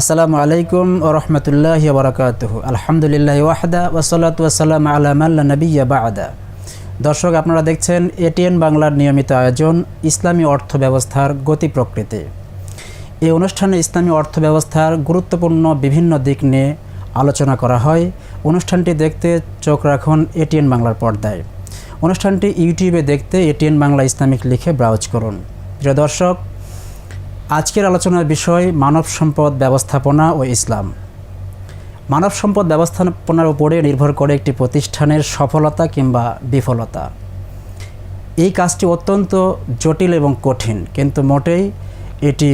আসসালামু আলাইকুম রহমতুল্লাহ বরকাতহ। আলহামদুলিল্লাহ ওয়াহদা ওসলাত ওয়াসালাম আলামাল্লা নবিয়া বাদা। দর্শক, আপনারা দেখছেন এটিএন বাংলার নিয়মিত আয়োজন ইসলামী অর্থ ব্যবস্থার গতি প্রকৃতি। এই অনুষ্ঠানে ইসলামী অর্থ ব্যবস্থার গুরুত্বপূর্ণ বিভিন্ন দিক নিয়ে আলোচনা করা হয়। অনুষ্ঠানটি দেখতে চোখ রাখুন এটিএন বাংলার পর্দায়। অনুষ্ঠানটি ইউটিউবে দেখতে এটিএন বাংলা ইসলামিক লিখে ব্রাউজ করুন। প্রিয় দর্শক আজকের আলোচনার বিষয় মানব সম্পদ ব্যবস্থাপনা ও ইসলাম। মানব সম্পদ ব্যবস্থাপনার উপরে নির্ভর করে একটি প্রতিষ্ঠানের সফলতা কিংবা বিফলতা। এই কাজটি অত্যন্ত জটিল এবং কঠিন, কিন্তু মোটেই এটি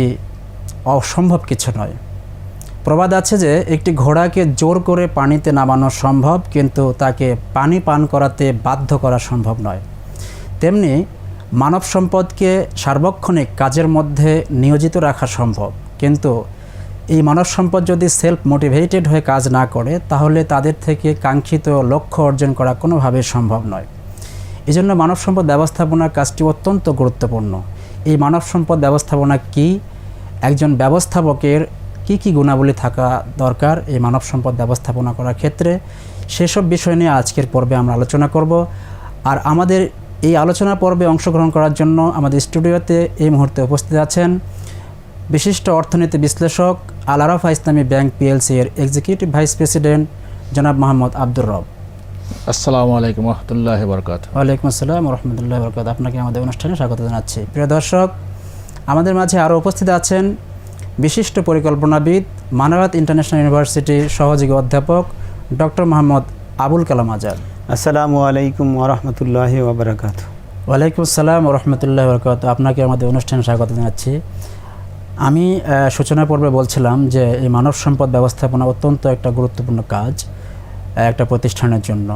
অসম্ভব কিছু নয়। প্রবাদ আছে যে, একটি ঘোড়াকে জোর করে পানিতে নামানো সম্ভব, কিন্তু তাকে পানি পান করাতে বাধ্য করা সম্ভব নয়। তেমনি মানব সম্পদকে সার্বক্ষণিক কাজের মধ্যে নিয়োজিত রাখা সম্ভব। কিন্তু এই মানব সম্পদ যদি সেলফ মোটিভেটেড হয়ে কাজ না করে, তাহলে তাদের থেকে কাঙ্ক্ষিত লক্ষ্য অর্জন করা কোনোভাবেই সম্ভব নয়। এই জন্য মানব সম্পদ ব্যবস্থাপনার কাজটি অত্যন্ত গুরুত্বপূর্ণ। এই মানব সম্পদ ব্যবস্থাপনা কি? একজন ব্যবস্থাপকের কি কি গুণাবলী থাকা দরকার এই মানব সম্পদ ব্যবস্থাপনা করার ক্ষেত্রে? সেসব বিষয় নিয়ে আজকের পর্বে আমরা আলোচনা করব। আর আমাদের এই আলোচনা পর্বে অংশগ্রহণ করার জন্য আমাদের স্টুডিওতে এই মুহূর্তে উপস্থিত আছেন বিশিষ্ট অর্থনীতি বিশ্লেষক আল আরাফা ইসলামী ব্যাংক পিএলসি এর এক্সিকিউটিভ ভাইস প্রেসিডেন্ট জনাব মোহাম্মদ আব্দুর রব। আসসালামু আলাইকুম রহমতুল্লাহ বরকাত ওয়ালাইকুম আসসালাম রহমতুল্লাহ বরকাত আপনাকে আমাদের অনুষ্ঠানে স্বাগত জানাচ্ছি। প্রিয় দর্শক আমাদের মাঝে আরও উপস্থিত আছেন বিশিষ্ট পরিকল্পনাবিদ মানারাত ইন্টারন্যাশনাল ইউনিভার্সিটির সহযোগী অধ্যাপক ডক্টর মোহাম্মদ আবুল কালাম আজাদ। আসসালামু আলাইকুম ওরহমতুল্লাহ ওবরাকাত। ওয়ালাইকুম আসসালাম রহমতুল্লাহ বরকাত আপনাকে আমাদের অনুষ্ঠানে স্বাগত জানাচ্ছি। আমি সূচনা পর্বে বলছিলাম যে এই মানব সম্পদ ব্যবস্থাপনা অত্যন্ত একটা গুরুত্বপূর্ণ কাজ একটা প্রতিষ্ঠানের জন্য।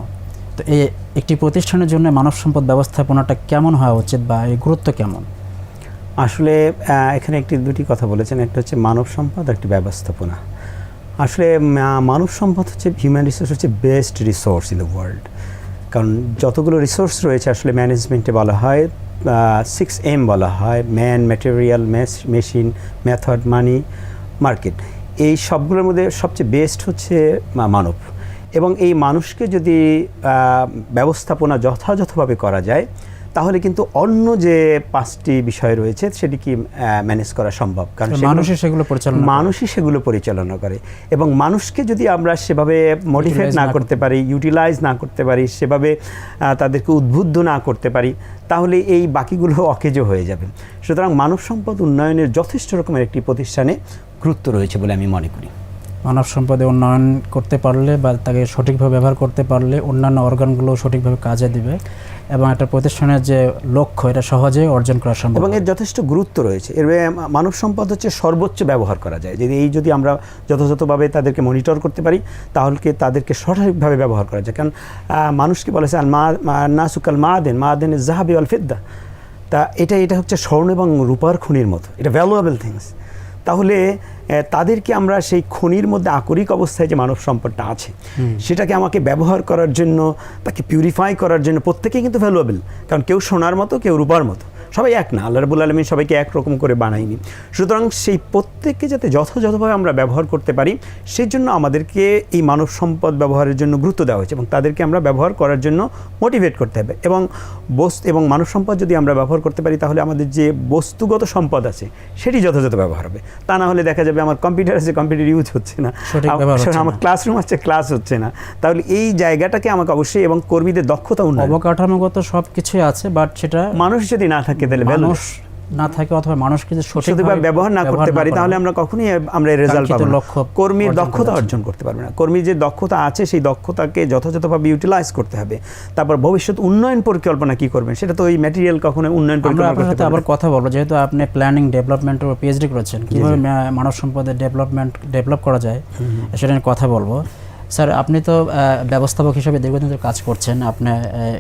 তো এই একটি প্রতিষ্ঠানের জন্য মানব সম্পদ ব্যবস্থাপনাটা কেমন হওয়া উচিত বা এই গুরুত্ব কেমন? আসলে এখানে একটি দুটি কথা বলেছেন। একটা হচ্ছে মানব সম্পদ একটি ব্যবস্থাপনা। আসলে মানব সম্পদ হচ্ছে হিউম্যান রিসোর্স হচ্ছে best resource in the world কারণ যতগুলো রিসোর্স রয়েছে, আসলে ম্যানেজমেন্টে বলা হয় সিক্স এম বলা হয় man material machine method money market এই সবগুলোর মধ্যে সবচেয়ে বেস্ট হচ্ছে মানব। এবং এই মানুষকে যদি ব্যবস্থাপনা যথাযথভাবে করা যায় তাহলে কিন্তু অন্য যে পাঁচটি বিষয় রয়েছে সেটি কি ম্যানেজ করা সম্ভব? কারণ সেগুলো- মানুষই সেগুলো পরিচালনা করে। মানুষই সেগুলো পরিচালনা করে। এবং মানুষকে যদি আমরা সেভাবে না না করতে পারি ইউটিলাইজ না করতে পারি সেভাবে তাদেরকে উদ্বুদ্ধ না করতে পারি তাহলে এই বাকিগুলো অকেজো হয়ে যাবে। সুতরাং মানব সম্পদ উন্নয়নের যথেষ্ট রকমের একটি প্রতিষ্ঠানে গুরুত্ব রয়েছে বলে আমি মনে করি। মানব সম্পদে উন্নয়ন করতে পারলে বা তাকে সঠিকভাবে ব্যবহার করতে পারলে অন্যান্য অর্গানগুলো সঠিকভাবে কাজে দিবে এবং একটা প্রতিষ্ঠানের যে লক্ষ্য এটা সহজে অর্জন করা সম্ভব এবং এর যথেষ্ট গুরুত্ব রয়েছে। এর মানব সম্পদ হচ্ছে সর্বোচ্চ ব্যবহার করা যায়। যদি এই যদি আমরা যথাযথভাবে তাদেরকে মনিটর করতে পারি তাহলে কি তাদেরকে সঠিকভাবে ব্যবহার করা যায়? কারণ মানুষকে বলেছে আর মা নাসুকাল মা দেন মা দেন জাহাবি আল ফিদ্দা। তা এটা এটা হচ্ছে স্বর্ণ এবং রূপার খনির মতো। এটা ভ্যালুয়েবল থিংস তাহলে তাদেরকে আমরা সেই খনির মধ্যে আকরিক অবস্থায় যে মানব সম্পদটা আছে সেটাকে আমাকে ব্যবহার করার জন্য তাকে পিউরিফাই করার জন্য প্রত্যেকেই কিন্তু ভ্যালুয়েবল কারণ কেউ সোনার মতো কেউ রূপার মতো। সবাই এক না আল্লাহ রবুল আলমী সবাইকে একরকম করে বানায়নি। সুতরাং সেই প্রত্যেককে যাতে যথাযথভাবে আমরা ব্যবহার করতে পারি সেই জন্য আমাদেরকে এই মানব সম্পদ ব্যবহারের জন্য গুরুত্ব দেওয়া হয়েছে এবং তাদেরকে আমরা ব্যবহার করার জন্য মোটিভেট করতে হবে। এবং বস্তু এবং মানব সম্পদ যদি আমরা ব্যবহার করতে পারি তাহলে আমাদের যে বস্তুগত সম্পদ আছে সেটি যথাযথ ব্যবহার হবে। তা না হলে দেখা যাবে আমার কম্পিউটার আছে কম্পিউটার ইউজ হচ্ছে না। আমার ক্লাসরুম আছে ক্লাস হচ্ছে না। তাহলে এই জায়গাটাকে আমাকে অবশ্যই এবং কর্মীদের দক্ষতা উন্নয়ন। অবকাঠামোগত সব কিছুই আছে বাট সেটা মানুষ যদি না থাকে তাহলে মানুষ না থাকে অথবা মানুষকে যে সঠিকভাবে ব্যবহার না করতে পারি তাহলে আমরা কখনোই আমরা রেজাল্ট পাবো না। কর্মীর দক্ষতা অর্জন করতে পারবে না। কর্মীর যে দক্ষতা আছে সেই দক্ষতাকে যথাযথভাবে ইউটিলাইজ করতে হবে। তারপর ভবিষ্যৎ উন্নয়ন পরিকল্পনা কি করবেন সেটা তো ওই ম্যাটেরিয়াল কখনো উন্নয়ন পরিকল্পনা আপনার করতে সাথে আবার কথা বলব যেহেতু আপনি প্ল্যানিং ডেভেলপমেন্ট ও পিএইচডি করেছেন কীভাবে মানব সম্পদের ডেভেলপমেন্ট ডেভেলপ করা যায় সেটা নিয়ে কথা বলব। স্যার, আপনি তো ব্যবস্থাপক হিসেবে দীর্ঘদিন কাজ করছেন। আপনি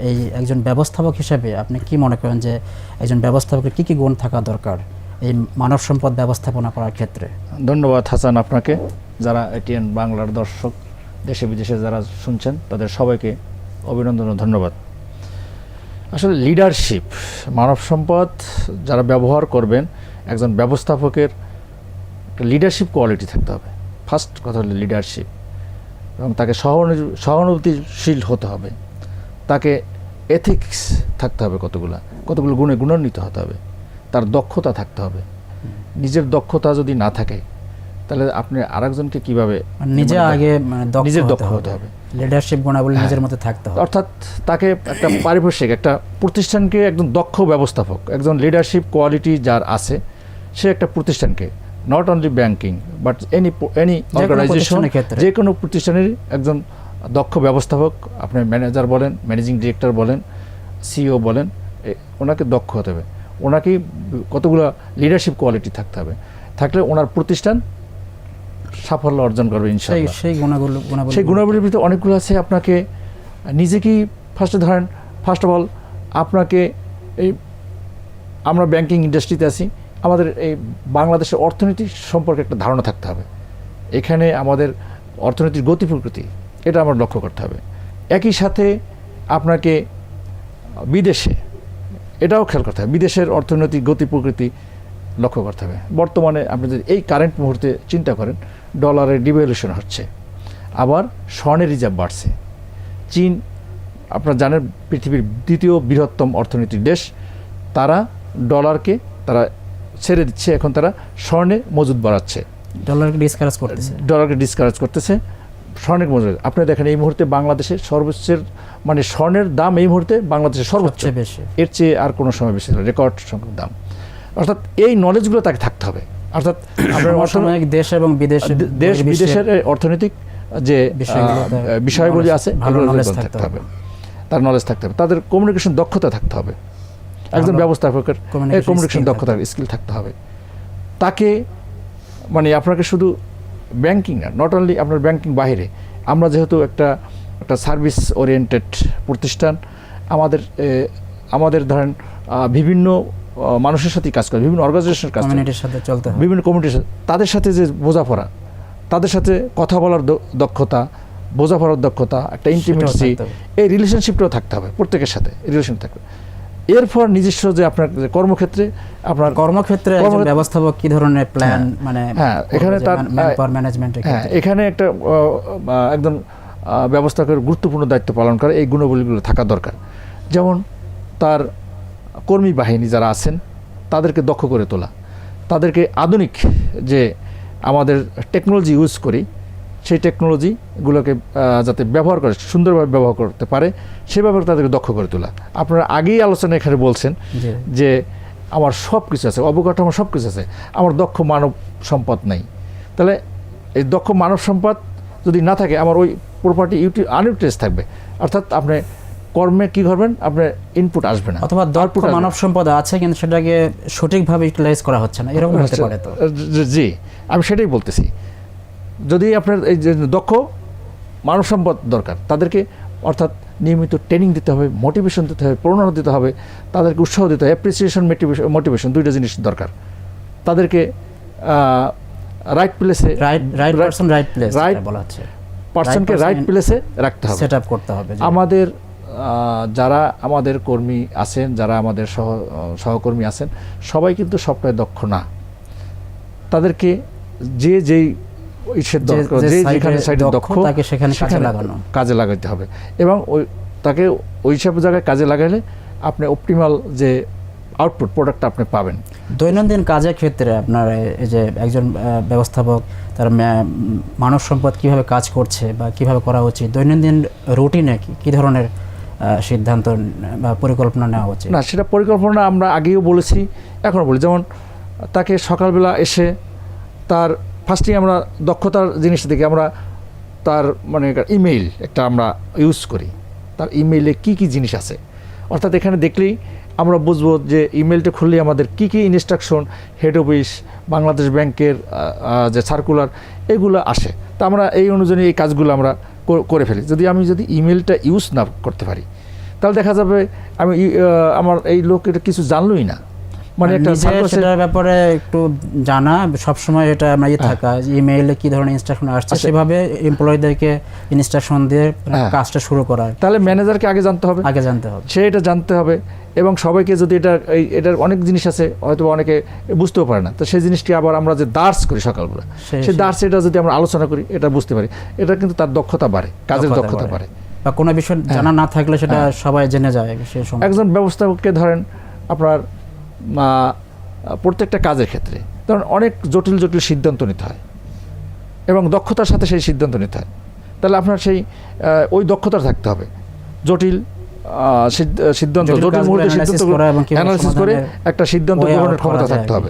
এই একজন ব্যবস্থাপক হিসেবে আপনি কি মনে করেন যে একজন ব্যবস্থাপকের কি কি গুণ থাকা দরকার এই মানব সম্পদ ব্যবস্থাপনা করার ক্ষেত্রে? ধন্যবাদ হাসান আপনাকে, যারা এটিএন বাংলার দর্শক, দেশে বিদেশে যারা শুনছেন, তাদের সবাইকে অভিনন্দন ও ধন্যবাদ। আসলে লিডারশিপ মানব সম্পদ যারা ব্যবহার করবেন, একজন ব্যবস্থাপকের লিডারশিপ কোয়ালিটি থাকতে হবে। ফার্স্ট কথা হলো লিডারশিপ এবং তাকে সহানু সহানুভূতিশীল হতে হবে। তাকে এথিক্স থাকতে হবে কতগুলো কতগুলো গুণে গুণান্বিত হতে হবে। তার দক্ষতা থাকতে হবে। নিজের দক্ষতা যদি না থাকে তাহলে আপনি আরেকজনকে কীভাবে মানে নিজে মানে আগে মানে নিজের দক্ষ হতে হবে। লিডারশিপ গুণাবলী নিজের মধ্যে থাকতে হবে। অর্থাৎ তাকে একটা পারিপার্শ্বিক একটা প্রতিষ্ঠানকে একজন দক্ষ ব্যবস্থাপক একজন লিডারশিপ কোয়ালিটি যার আছে সে একটা প্রতিষ্ঠানকে not only banking but any any organization ক্ষেত্রে। যে কোনো প্রতিষ্ঠানেরই একজন দক্ষ ব্যবস্থাপক আপনার ম্যানেজার বলেন ম্যানেজিং ডিরেক্টর বলেন সিইও বলেন ওনাকে দক্ষ হতে হবে। ওনাকে কতগুলো লিডারশিপ কোয়ালিটি থাকতে হবে। থাকলে ওনার প্রতিষ্ঠান সাফল্য অর্জন করবে সেই ইনশাআল্লাহ। সেই গুণাবলী সেই গুণাবলীর ভিতরে অনেকগুলো আছে আপনাকে নিজেকেই ফার্স্টে ধরেন ফার্স্ট অফ অল আপনাকে এই আমরা ব্যাংকিং ইন্ডাস্ট্রিতে আছি। আমাদের এই বাংলাদেশের অর্থনীতি সম্পর্কে একটা ধারণা থাকতে হবে। এখানে আমাদের অর্থনীতির গতি প্রকৃতি, এটা আমার লক্ষ্য করতে হবে। একই সাথে আপনাকে বিদেশে, এটাও খেয়াল করতে হবে, বিদেশের অর্থনৈতিক গতি প্রকৃতি লক্ষ্য করতে হবে। বর্তমানে আপনি যদি এই কারেন্ট মুহূর্তে চিন্তা করেন ডলারের ডিভ্যালুয়েশন হচ্ছে, আবার স্বর্ণের রিজার্ভ বাড়ছে। চীন, আপনারা জানেন পৃথিবীর দ্বিতীয় বৃহত্তম অর্থনৈতিক দেশ, তারা ডলারকে তারা ছেড়ে দিচ্ছে এখন তারা স্বর্ণে মজুদ বাড়াচ্ছে ডলারকে ডিসকারেজ করতেছে। ডলারকে ডিসকারেজ করতেছে স্বর্ণের মজুদ। আপনি দেখেন এই মুহূর্তে বাংলাদেশে সর্বোচ্চের মানে স্বর্ণের দাম এই মুহূর্তে বাংলাদেশে সর্বোচ্চ। বেশি। এর চেয়ে আর কোনো সময় বেশি না রেকর্ড সংখ্যক দাম। অর্থাৎ এই নলেজগুলো তাকে থাকতে হবে। অর্থাৎ আপনার অর্থ- অসাময়িক দেশ এবং বিদেশ দেশ বিদেশের অর্থনৈতিক যে বিষয়গুলি আছে ভালো থাকতে থাকতে হবে। তার নলেজ থাকতে হবে। তাদের কমিউনিকেশন দক্ষতা থাকতে হবে। একজন ব্যবস্থাপকের কমিউনিকেশন দক্ষতা স্কিল থাকতে হবে। তাকে মানে আপনাকে শুধু ব্যাংকিং না নট অনলি আপনার ব্যাংকিং বাইরে আমরা যেহেতু একটা একটা সার্ভিস ওরিয়েন্টেড প্রতিষ্ঠান আমাদের আমাদের ধরেন বিভিন্ন মানুষের সাথে কাজ করে বিভিন্ন অর্গানাইজেশনের কাজ সাথে চলতে বিভিন্ন কমিউনিটির সাথে তাদের সাথে যে বোঝাপড়া তাদের সাথে কথা বলার দক্ষতা বোঝাপড়ার দক্ষতা একটা ইন্টিমেসি এই রিলেশনশিপটাও থাকতে হবে প্রত্যেকের সাথে রিলেশন থাকবে। এরপর নিজস্ব যে আপনার যে কর্মক্ষেত্রে আপনার কর্মক্ষেত্রে একজন ব্যবস্থাপক কি ধরনের প্ল্যান হ্যাঁ, মানে হ্যাঁ, এখানে তার- ম্যান পাওয়ার ম্যানেজমেন্টের হ্যাঁ এখানে একটা একদম ব্যবস্থাপকের গুরুত্বপূর্ণ দায়িত্ব পালন করে এই গুণাবলীগুলো থাকা দরকার। যেমন তার কর্মী বাহিনী যারা আছেন তাদেরকে দক্ষ করে তোলা। তাদেরকে আধুনিক যে আমাদের টেকনোলজি ইউজ করি সেই টেকনোলজিগুলোকে যাতে ব্যবহার করে সুন্দরভাবে ব্যবহার করতে পারে সে ব্যাপারে তাদেরকে দক্ষ করে তোলা। আপনারা আগেই আলোচনা এখানে বলছেন যে আমার সব কিছু আছে অবকাঠামো সব কিছু আছে আমার দক্ষ মানব সম্পদ নাই। তাহলে এই দক্ষ মানব সম্পদ যদি না থাকে আমার ওই প্রপার্টি ইউটি আনইউটিলাইজ থাকবে। অর্থাৎ আপনি কর্মে কি করবেন? আপনার ইনপুট আসবে না। অথবা না। মানব সম্পদ আছে কিন্তু সেটাকে সঠিকভাবে ইউটিলাইজ করা হচ্ছে না। এরকম হতে পারে তো। জি আমি সেটাই বলতেছি। যদি আপনার এই যে দক্ষ মানব সম্পদ দরকার তাদেরকে অর্থাৎ নিয়মিত ট্রেনিং দিতে হবে মোটিভেশন দিতে হবে প্রণোদনা দিতে হবে তাদেরকে উৎসাহ দিতে হবে অ্যাপ্রিসিয়েশন মোটিভেশন মোটিভেশন দুইটা জিনিস দরকার। তাদেরকে রাইট প্লেসে right right person right place right বলা হচ্ছে। পার্সনকে রাইট প্লেসে রাখতে হবে। সেট আপ করতে হবে আমাদের যারা আমাদের কর্মী আছেন যারা আমাদের সহ সহকর্মী আছেন সবাই কিন্তু সবটাই দক্ষ না। তাদেরকে যে যেই ইসের যে- যেখানে সাইডে দক্ষ, তাকে সেখানে কাজে লাগানো। কাজে লাগাতে হবে। এবং ওই তাকে ওই সব জায়গায় কাজে লাগাইলে আপনি অপটিমাল যে আউটপুট প্রোডাক্ট আপনি পাবেন। দৈনন্দিন কাজের ক্ষেত্রে আপনার এই যে একজন ব্যবস্থাপক তার মানব সম্পদ কীভাবে কাজ করছে বা কীভাবে করা উচিত দৈনন্দিন রুটিনে কি কি ধরনের সিদ্ধান্ত বা পরিকল্পনা নেওয়া উচিত? না সেটা পরিকল্পনা আমরা আগেও বলেছি এখনও বলি যেমন তাকে সকালবেলা এসে তার ফার্স্টেই আমরা দক্ষতার জিনিসটা দেখি, আমরা তার মানে ইমেইল একটা আমরা ইউজ করি। তার ইমেইলে কি কি জিনিস আছে? অর্থাৎ এখানে দেখলেই আমরা বুঝব যে ইমেলটা খুললে আমাদের কি কি ইনস্ট্রাকশন হেড অফিস বাংলাদেশ ব্যাংকের যে সার্কুলার এগুলো আসে। তা আমরা এই অনুযায়ী এই কাজগুলো আমরা কর- ফেলি। যদি আমি যদি ইমেলটা ইউজ না করতে পারি, তাহলে দেখা যাবে আমি আমার এই লোক এটা কিছু জানলই না। মানে একটা সেটার ব্যাপারে একটু জানা সবসময় এটা মানে ইয়ে হ্যাঁ। থাকা ইমেইলে কি ধরনের ইনস্ট্রাকশন আসছে। সেভাবে এমপ্লয়ীদেরকে ইনস্ট্রাকশন দিয়ে হ্যাঁ। কাজটা শুরু করা। তাহলে ম্যানেজারকে আগে জানতে হবে। আগে জানতে হবে। সে এটা জানতে হবে এবং সবাইকে যদি এটা এই এটার অনেক জিনিস আছে হয়তো অনেকে বুঝতেও পারে না। তো সেই জিনিসটি আবার আমরা যে দার্স করি সকালবেলা সেই দার্স এটা যদি আমরা আলোচনা করি এটা বুঝতে পারি। এটা কিন্তু তার দক্ষতা বাড়ে কাজের দক্ষতা বাড়ে। বা কোনো বিষয় জানা না থাকলে সেটা হ্যাঁ। সবাই জেনে যায় সে সময়। একজন ব্যবস্থাপককে ধরেন আপনার প্রত্যেকটা কাজের ক্ষেত্রে। ধরেন অনেক জটিল জটিল সিদ্ধান্ত নিতে হয়। এবং দক্ষতার সাথে সেই সিদ্ধান্ত নিতে হয়। তাহলে আপনার সেই ওই দক্ষতা থাকতে হবে। জটিল সিদ্ধান্ত জটিল মুহূর্তে সিদ্ধান্ত করা অ্যানালিসিস করে একটা সিদ্ধান্ত গ্রহণের ক্ষমতা থাকতে হবে।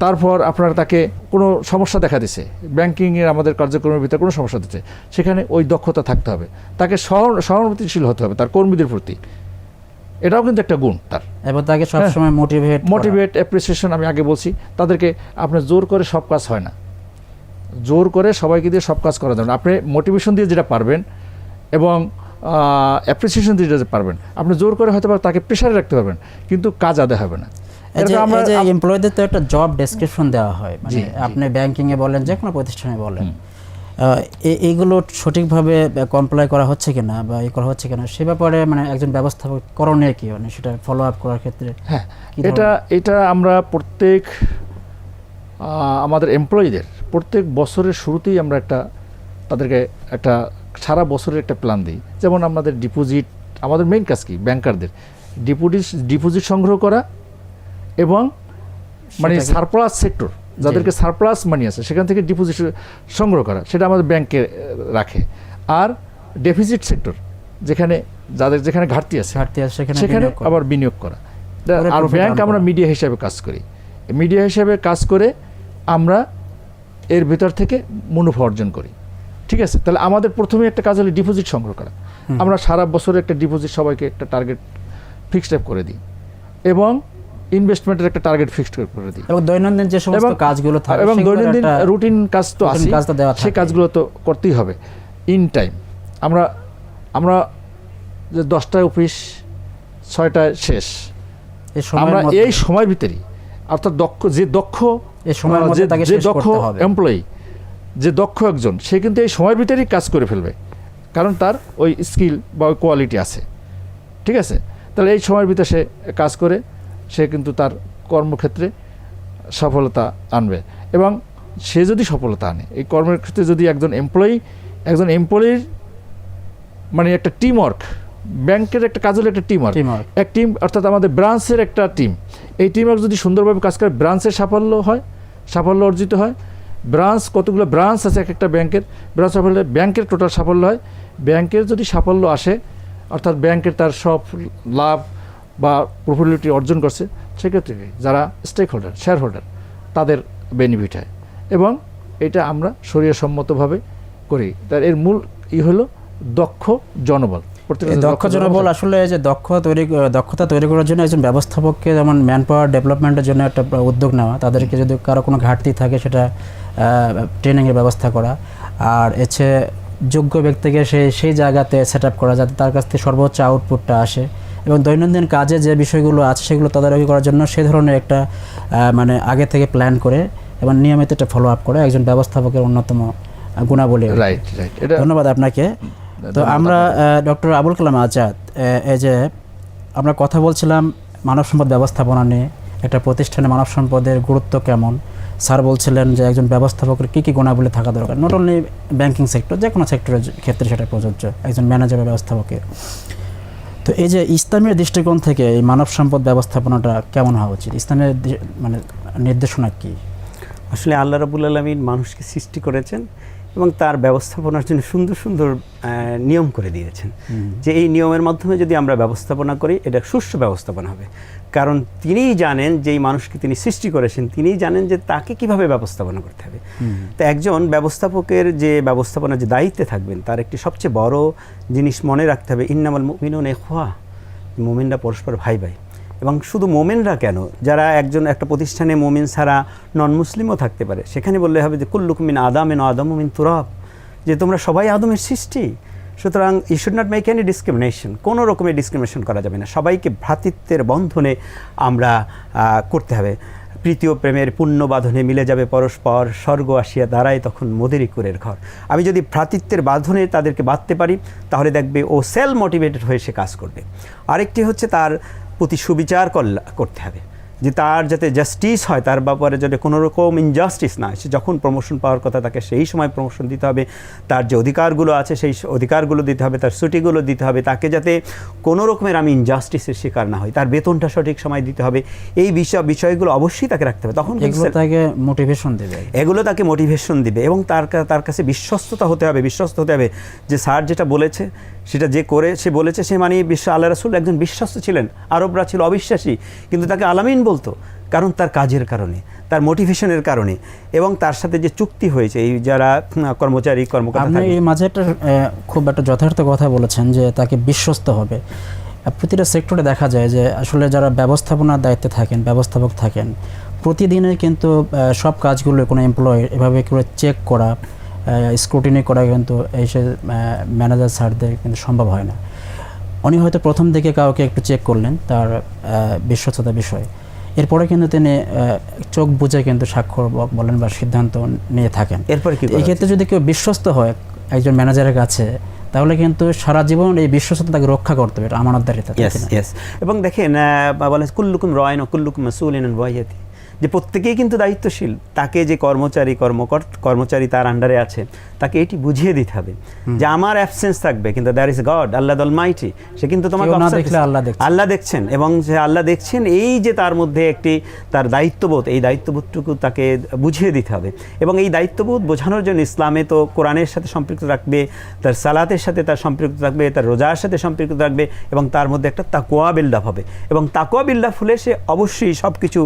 তারপর আপনার তাকে কোনো সমস্যা দেখা দিছে। ব্যাংকিংয়ের আমাদের কার্যক্রমের ভিতরে কোনো সমস্যা দিচ্ছে সেখানে ওই দক্ষতা থাকতে হবে। তাকে সহ- সহানুভূতিশীল হতে হবে। তার কর্মীদের প্রতি। এটাও কিন্তু একটা গুণ তার। এবং তাকে সবসময় মোটিভেট মোটিভেট অ্যাপ্রিসিয়েশন আমি আগে বলছি তাদেরকে আপনি জোর করে সব কাজ হয় না। জোর করে সবাইকে দিয়ে সব কাজ করা যাবে না। আপনি মোটিভেশন দিয়ে যেটা পারবেন এবং অ্যাপ্রিসিয়েশন দিয়ে যেটা পারবেন আপনি জোর করে হয়তো বা তাকে প্রেশারে রাখতে পারবেন কিন্তু কাজ আদায় হবে না। এমপ্লয়ীদের তো একটা জব ডেসক্রিপশন দেওয়া হয়। মানে। আপনি ব্যাংকিং এ বলেন যে কোনো প্রতিষ্ঠানে বলেন। এইগুলো সঠিকভাবে কমপ্লাই করা হচ্ছে কিনা বা ই করা হচ্ছে কিনা সে ব্যাপারে মানে একজন ব্যবস্থাপক করণীয় কি? মানে সেটা ফলো আপ করার ক্ষেত্রে হ্যাঁ এটা এটা আমরা প্রত্যেক আমাদের এমপ্লয়ীদের প্রত্যেক বছরের শুরুতেই আমরা একটা তাদেরকে একটা সারা বছরের একটা প্ল্যান দিই। যেমন আমাদের ডিপোজিট আমাদের মেইন কাজ কি? ব্যাংকারদের ডিপোজিট ডিপোজিট সংগ্রহ করা এবং মানে সারপ্লাস সেক্টর যাদেরকে সারপ্লাস মানি আছে সেখান থেকে ডিপোজিট সংগ্রহ করা সেটা আমাদের ব্যাংকে রাখে। আর ডেফিসিট সেক্টর যেখানে যাদের যেখানে ঘাটতি আছে ঘাটতি আছে সেখানে সেখানে আবার বিনিয়োগ করা। আর ব্যাংক আমরা মিডিয়া হিসাবে কাজ করি। মিডিয়া হিসাবে কাজ করে আমরা এর ভিতর থেকে মুনাফা অর্জন করি। ঠিক আছে? তাহলে আমাদের প্রথমে একটা কাজ হলো ডিপোজিট সংগ্রহ করা। আমরা সারা বছরে একটা ডিপোজিট সবাইকে একটা টার্গেট ফিক্সড আপ করে দিই। এবং ইনভেস্টমেন্টের একটা টার্গেট ফিক্সড করে দিই। এবং দৈনন্দিন যে সমস্ত কাজগুলো থাকে এবং দৈনন্দিন রুটিন কাজ তো আছে সেই কাজগুলো তো করতেই হবে। ইন টাইম আমরা আমরা যে দশটায় অফিস ছয়টায় শেষ। আমরা এই সময়ের ভিতরেই অর্থাৎ দক্ষ যে দক্ষ এই সময়ের মধ্যে যে- তাকে যে দক্ষ এমপ্লয়ি যে দক্ষ একজন সে কিন্তু এই সময়ের ভিতরেই কাজ করে ফেলবে। কারণ তার ওই স্কিল বা ওই কোয়ালিটি আছে। ঠিক আছে? তাহলে এই সময়ের ভিতরে সে কাজ করে সে কিন্তু তার কর্মক্ষেত্রে সফলতা আনবে। এবং সে যদি সফলতা আনে এই কর্মের ক্ষেত্রে যদি একজন এমপ্লয়ি একজন এমপ্লয়ির মানে একটা টিম ওয়ার্ক ব্যাংকের একটা কাজ হলো একটা টিম ওয়ার্ক এক টিম অর্থাৎ আমাদের ব্রাঞ্চের একটা টিম এই টিম ওয়ার্ক যদি সুন্দরভাবে কাজ করে ব্রাঞ্চের সাফল্য হয় সাফল্য অর্জিত হয় ব্রাঞ্চ কতগুলো ব্রাঞ্চ আছে এক একটা ব্যাংকের ব্রাঞ্চ সাফল্য ব্যাংকের টোটাল সাফল্য হয় ব্যাংকের যদি সাফল্য আসে অর্থাৎ ব্যাংকের তার সব লাভ বা প্রফিটিভিটি অর্জন করছে সেক্ষেত্রে যারা স্টেক হোল্ডার শেয়ার হোল্ডার তাদের বেনিফিট হয়। এবং এটা আমরা সম্মতভাবে করি। তার এর মূল ই হলো দক্ষ জনবল। দক্ষ জনবল। আসলে যে দক্ষ তৈরি দক্ষতা তৈরি করার জন্য একজন ব্যবস্থাপককে যেমন ম্যান পাওয়ার ডেভেলপমেন্টের জন্য একটা উদ্যোগ নেওয়া তাদেরকে যদি কারও কোনো ঘাটতি থাকে সেটা ট্রেনিংয়ের ব্যবস্থা করা। আর এছে যোগ্য ব্যক্তিকে সেই সেই জায়গাতে সেট আপ করা যাতে তার কাছ থেকে সর্বোচ্চ আউটপুটটা আসে। এবং দৈনন্দিন কাজে যে বিষয়গুলো আছে সেগুলো তদারকি করার জন্য সে ধরনের একটা মানে আগে থেকে প্ল্যান করে এবং নিয়মিত একটা ফলো আপ করে একজন ব্যবস্থাপকের অন্যতম গুণাবলী। রাইট রাইট ধন্যবাদ আপনাকে। তো আমরা ডক্টর আবুল কালাম আজাদ এই যে আমরা কথা বলছিলাম মানব সম্পদ ব্যবস্থাপনা নিয়ে একটা প্রতিষ্ঠানে মানব সম্পদের গুরুত্ব কেমন? স্যার বলছিলেন যে একজন ব্যবস্থাপকের কী কী গুণাবলী থাকা দরকার? নট অনলি ব্যাংকিং সেক্টর যে কোনো সেক্টরের ক্ষেত্রে সেটা প্রযোজ্য একজন ম্যানেজার বা ব্যবস্থাপকের। তো এই যে ইসলামের দৃষ্টিকোণ থেকে এই মানব সম্পদ ব্যবস্থাপনাটা কেমন হওয়া উচিত? ইসলামের মানে নির্দেশনা কী? আসলে আল্লাহ রাবুল আলমিন মানুষকে সৃষ্টি করেছেন এবং তার ব্যবস্থাপনার জন্য সুন্দর সুন্দর নিয়ম করে দিয়েছেন। যে এই নিয়মের মাধ্যমে যদি আমরা ব্যবস্থাপনা করি এটা সুষ্ঠু ব্যবস্থাপনা হবে। কারণ তিনিই জানেন যে এই মানুষকে তিনি সৃষ্টি করেছেন তিনিই জানেন যে তাকে কীভাবে ব্যবস্থাপনা করতে হবে। তো একজন ব্যবস্থাপকের যে ব্যবস্থাপনা যে দায়িত্বে থাকবেন তার একটি সবচেয়ে বড় জিনিস মনে রাখতে হবে ইন্নামাল মুমিনুন এখোয়া মোমেনরা পরস্পর ভাই ভাই এবং শুধু মোমেনরা কেন? যারা একজন একটা প্রতিষ্ঠানে মোমেন ছাড়া নন মুসলিমও থাকতে পারে। সেখানে বললে হবে যে কুল্লুকুমিন আদাম এন আদম মিন তুরাব। যে তোমরা সবাই আদমের সৃষ্টি। সুতরাং we should not make any discrimination কোনো রকমের ডিসক্রিমিনেশন করা যাবে না। সবাইকে ভ্রাতৃত্বের বন্ধনে আমরা করতে হবে। প্রীতীয় প্রেমের পুণ্য বাঁধনে মিলে যাবে পরস্পর। স্বর্গ আসিয়া দাঁড়ায় তখন মোদেরই কুরের ঘর। আমি যদি ভ্রাতৃত্বের বাঁধনে তাদেরকে বাঁধতে পারি, তাহলে দেখবে ও সেল মোটিভেটেড হয়ে সে কাজ করবে। আরেকটি হচ্ছে তার প্রতি সুবিচার করতে হবে যে তার যাতে জাস্টিস হয় তার ব্যাপারে যাতে কোনো রকম ইনজাস্টিস না হয়। সে যখন প্রমোশন পাওয়ার কথা তাকে সেই সময় প্রমোশন দিতে হবে তার যে অধিকারগুলো আছে সেই অধিকারগুলো দিতে হবে তার ছুটিগুলো দিতে হবে তাকে যাতে কোনো রকমের আমি ইনজাস্টিসের শিকার না হই তার বেতনটা সঠিক সময় দিতে হবে এই বিষয় বিষয়গুলো অবশ্যই তাকে রাখতে হবে তখন তাকে মোটিভেশন দেবে এগুলো তাকে মোটিভেশন দিবে এবং তার তার কাছে বিশ্বস্ততা হতে হবে বিশ্বস্ত হতে হবে যে স্যার যেটা বলেছে সেটা যে করে সে বলেছে সে মানে বিশ্ব আল্লাহ রাসুল একজন বিশ্বস্ত ছিলেন আরবরা ছিল অবিশ্বাসী কিন্তু তাকে আলামিন বলতো কারণ তার কাজের কারণে তার মোটিভেশনের কারণে এবং তার সাথে যে চুক্তি হয়েছে এই যারা কর্মচারী কর্মকর্তা এই মাঝে একটা খুব একটা যথার্থ কথা বলেছেন যে তাকে বিশ্বস্ত হবে। প্রতিটা সেক্টরে দেখা যায় যে আসলে যারা ব্যবস্থাপনার দায়িত্বে থাকেন ব্যবস্থাপক থাকেন প্রতিদিনে কিন্তু সব কাজগুলো কোনো এমপ্লয় এভাবে করে চেক করা স্ক্রুটিনি করা কিন্তু এই সে ম্যানেজার স্যারদের কিন্তু সম্ভব হয় না। উনি হয়তো প্রথম দিকে কাউকে একটু চেক করলেন তার বিশ্বস্ততা বিষয়। এরপরে কিন্তু তিনি চোখ বুঝে কিন্তু স্বাক্ষর বলেন বা সিদ্ধান্ত নিয়ে থাকেন। এরপরে কি করা এই ক্ষেত্রে যদি কেউ বিশ্বস্ত হয় একজন ম্যানেজারের কাছে তাহলে কিন্তু সারা জীবন এই বিশ্বস্ততা তাকে রক্ষা করতে হবে এটা আমানতদারিতা এবং দেখেন বলে কুল্লুকুম রয়ন কুল্লুকুম মাসুলিন ওয়াইয়াতি যে প্রত্যেকেই কিন্তু দায়িত্বশীল। তাকে যে কর্মচারী কর্মকর কর্মচারী তার আন্ডারে আছে তাকে এটি বুঝিয়ে দিতে হবে যে আমার অ্যাবসেন্স থাকবে কিন্তু দ্যার ইজ গড আল্লাহ দল মাইটি সে কিন্তু তোমাকে আল্লাহ দেখছেন। আল্লাহ দেখছেন এবং যে আল্লাহ দেখছেন এই যে তার মধ্যে একটি তার দায়িত্ববোধ এই দায়িত্ববোধটুকু তাকে বুঝিয়ে দিতে হবে। এবং এই দায়িত্ববোধ বোঝানোর জন্য ইসলামে তো কোরআনের সাথে সম্পৃক্ত রাখবে তার সালাতের সাথে তার সম্পৃক্ত থাকবে তার রোজার সাথে সম্পৃক্ত থাকবে এবং তার মধ্যে একটা তাকোয়া বিল্ড আপ হবে। এবং তাকোয়া বিল্ড আপ হলে সে অবশ্যই সব কিছু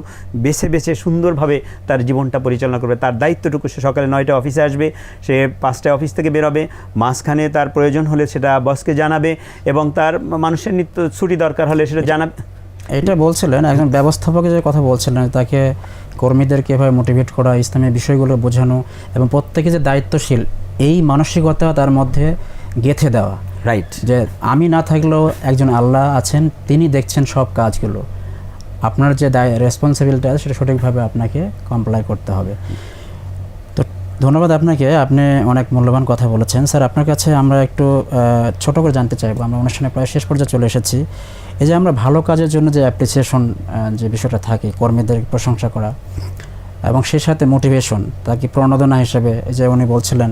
বেছে বেছে সুন্দরভাবে তার জীবনটা পরিচালনা করবে। তার দায়িত্বটুকু সে সকালে নয়টা অফিসে আসবে সে পাঁচটায় অফিস থেকে বেরোবে মাঝখানে তার প্রয়োজন হলে সেটা বসকে জানাবে এবং তার মানুষের নিত্য ছুটি দরকার হলে সেটা জানাবে এটা বলছিলেন একজন ব্যবস্থাপকের যে কথা বলছিলেন তাকে কর্মীদেরকে এভাবে মোটিভেট করা ইসলামী বিষয়গুলো বোঝানো এবং প্রত্যেকে যে দায়িত্বশীল এই মানসিকতা তার মধ্যে গেথে দেওয়া। রাইট যে আমি না থাকলেও একজন আল্লাহ আছেন তিনি দেখছেন সব কাজগুলো। আপনার যে দায় রেসপন্সিবিলিটি আছে, সেটা সঠিকভাবে আপনাকে কমপ্লাই করতে হবে। তো ধন্যবাদ আপনাকে, আপনি অনেক মূল্যবান কথা বলেছেন। স্যার, আপনার কাছে আমরা একটু ছোট করে জানতে চাইব। আমরা অনুষ্ঠানে প্রায় শেষ পর্যায়ে চলে এসেছি। এই যে আমরা ভালো কাজের জন্য যে অ্যাপ্রিসিয়েশন যে বিষয়টা থাকে, কর্মীদের প্রশংসা করা এবং সেই সাথে মোটিভেশন তাকে প্রণোদনা হিসেবে, এই যে উনি বলছিলেন,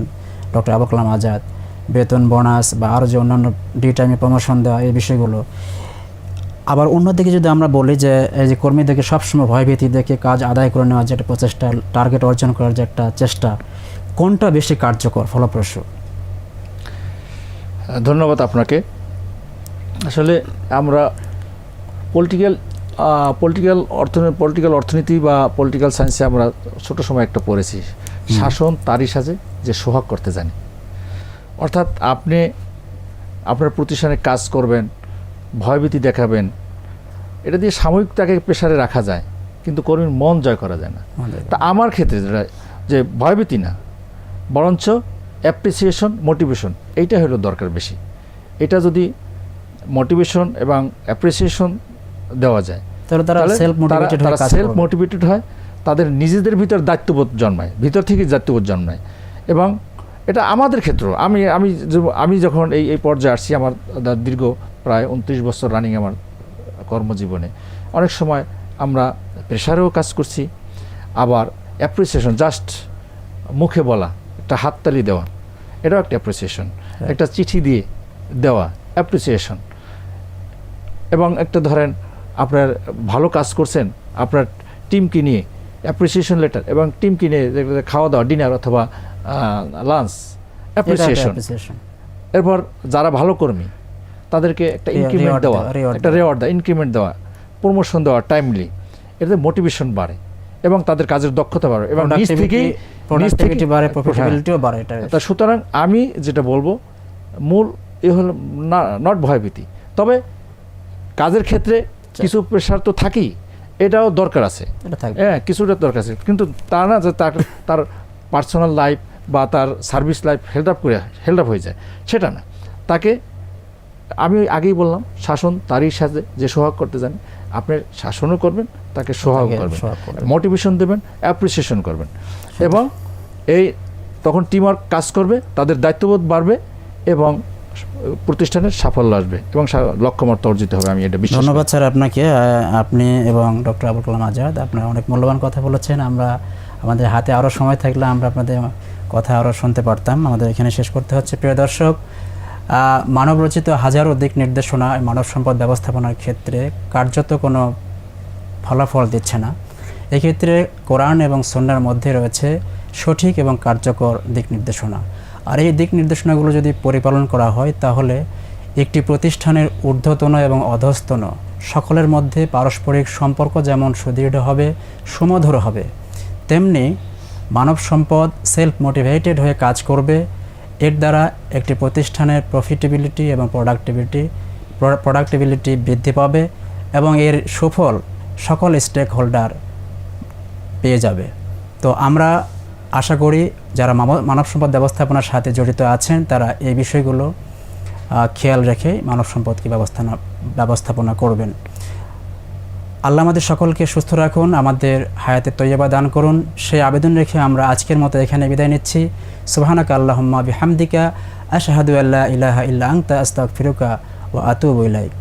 ডক্টর আবুল কালাম আজাদ, বেতন বোনাস বা আরও যে অন্যান্য ডি টাইমে প্রমোশন দেওয়া, এই বিষয়গুলো আবার অন্যদিকে যদি আমরা বলি যে এই যে কর্মীদেরকে সবসময় ভয়ভীতি দেখে কাজ আদায় করে নেওয়ার যে একটা প্রচেষ্টা টার্গেট অর্জন করার যে একটা চেষ্টা কোনটা বেশি কার্যকর ফলপ্রসূ? ধন্যবাদ আপনাকে। আসলে আমরা পলিটিক্যাল পলিটিক্যাল অর্থনীতি পলিটিক্যাল অর্থনীতি বা পলিটিক্যাল সায়েন্সে আমরা ছোট সময় একটা পড়েছি। শাসন তারই সাজে যে সোহাগ করতে জানি। অর্থাৎ আপনি আপনার প্রতিষ্ঠানে কাজ করবেন ভয়ভীতি দেখাবেন এটা দিয়ে সাময়িক তাকে প্রেশারে রাখা যায় কিন্তু কর্মীর মন জয় করা যায় না। তা আমার ক্ষেত্রে যেটা যে ভয়ভীতি না বরঞ্চ অ্যাপ্রিসিয়েশন মোটিভেশন এইটা হলো দরকার বেশি। এটা যদি মোটিভেশন এবং অ্যাপ্রিসিয়েশন দেওয়া যায় তাহলে তারা সেলফ মোটিভেটেড তারা সেলফ মোটিভেটেড হয় তাদের নিজেদের ভিতর দায়িত্ববোধ জন্মায় ভিতর থেকে দায়িত্ববোধ জন্মায়। এবং এটা আমাদের ক্ষেত্র আমি আমি আমি যখন এই এই পর্যায়ে আসছি আমার দীর্ঘ প্রায় উনত্রিশ বছর রানিং আমার কর্মজীবনে। অনেক সময় আমরা প্রেশারেও কাজ করছি আবার অ্যাপ্রিসিয়েশন জাস্ট মুখে বলা একটা হাততালি দেওয়া এটাও একটা অ্যাপ্রিসিয়েশন একটা চিঠি দিয়ে দেওয়া অ্যাপ্রিসিয়েশন এবং একটা ধরেন আপনার ভালো কাজ করছেন আপনার টিমকে নিয়ে অ্যাপ্রিসিয়েশন লেটার এবং টিমকে নিয়ে খাওয়া দাওয়া ডিনার অথবা লাঞ্চ অ্যাপ্রিসিয়েশন এরপর যারা ভালো কর্মী তাদেরকে একটা ইনক্রিমেন্ট দেওয়া একটা রেওয়ার্ড দেওয়া ইনক্রিমেন্ট দেওয়া প্রমোশন দেওয়া টাইমলি এতে মোটিভেশন বাড়ে এবং তাদের কাজের দক্ষতা বাড়ে এবং নিজ থেকেই নিজ বাড়ে। প্রফিটেবিলিটিও বাড়ে এটা তা সুতরাং আমি যেটা বলব মূল এ হলো না নট ভয়ভীতি। তবে কাজের ক্ষেত্রে কিছু প্রেশার তো থাকেই এটাও দরকার আছে। হ্যাঁ কিছুটা দরকার আছে। কিন্তু তা না যে তার তার পার্সোনাল লাইফ বা তার সার্ভিস লাইফ হেল্ড আপ করে হেল্ড আপ হয়ে যায় সেটা না। তাকে আমি আগেই বললাম শাসন তারই সাথে যে সোহাগ করতে জানে আপনি শাসনও করবেন তাকে সোহাগ করবেন। মোটিভেশন দেবেন অ্যাপ্রিসিয়েশন করবেন। এবং এই তখন টিম ওয়ার্ক কাজ করবে তাদের দায়িত্ববোধ বাড়বে এবং প্রতিষ্ঠানের সাফল্য আসবে এবং লক্ষ্যমাত্রা অর্জিত হবে আমি এটা বিশ্বাস ধন্যবাদ স্যার আপনাকে আপনি এবং ডক্টর আবুল কালাম আজাদ আপনারা অনেক মূল্যবান কথা বলেছেন আমরা আমাদের হাতে আরও সময় থাকলে আমরা আপনাদের কথা আরও শুনতে পারতাম। আমাদের এখানে শেষ করতে হচ্ছে। প্রিয় দর্শক মানবরচিত হাজারো দিক নির্দেশনা মানব সম্পদ ব্যবস্থাপনার ক্ষেত্রে কার্যত কোনো ফলাফল দিচ্ছে না। এক্ষেত্রে কোরআন এবং সন্ন্যার মধ্যে রয়েছে সঠিক এবং কার্যকর দিক নির্দেশনা। আর এই দিক নির্দেশনাগুলো যদি পরিপালন করা হয়, তাহলে একটি প্রতিষ্ঠানের ঊর্ধ্বতন এবং অধস্তন সকলের মধ্যে পারস্পরিক সম্পর্ক যেমন সুদৃঢ় হবে, সুমধুর হবে, তেমনি মানব সম্পদ সেলফ মোটিভেটেড হয়ে কাজ করবে এর দ্বারা একটি প্রতিষ্ঠানের প্রফিটেবিলিটি এবং প্রোডাক্টিভিটি প্রোডাক্টিবিলিটি বৃদ্ধি পাবে এবং এর সুফল সকল স্টেক হোল্ডার পেয়ে যাবে। তো আমরা আশা করি যারা মানব সম্পদ ব্যবস্থাপনার সাথে জড়িত আছেন, তারা এই বিষয়গুলো খেয়াল রেখে মানব সম্পদকে ব্যবস্থাপনা ব্যবস্থাপনা করবেন। আল্লাহ আমাদের সকলকে সুস্থ রাখুন, আমাদের হায়াতের তৈয়বা দান করুন। সেই আবেদন রেখে আমরা আজকের মতো এখানে বিদায় নিচ্ছি। সুবহানাক আল্লাহুম্মা বিহামদিকা, আশাহাদু আল্লাহ ইলাহা ইল্লা আংতা আস্তাগফিরুকা ফিরুকা ও ইলাইক।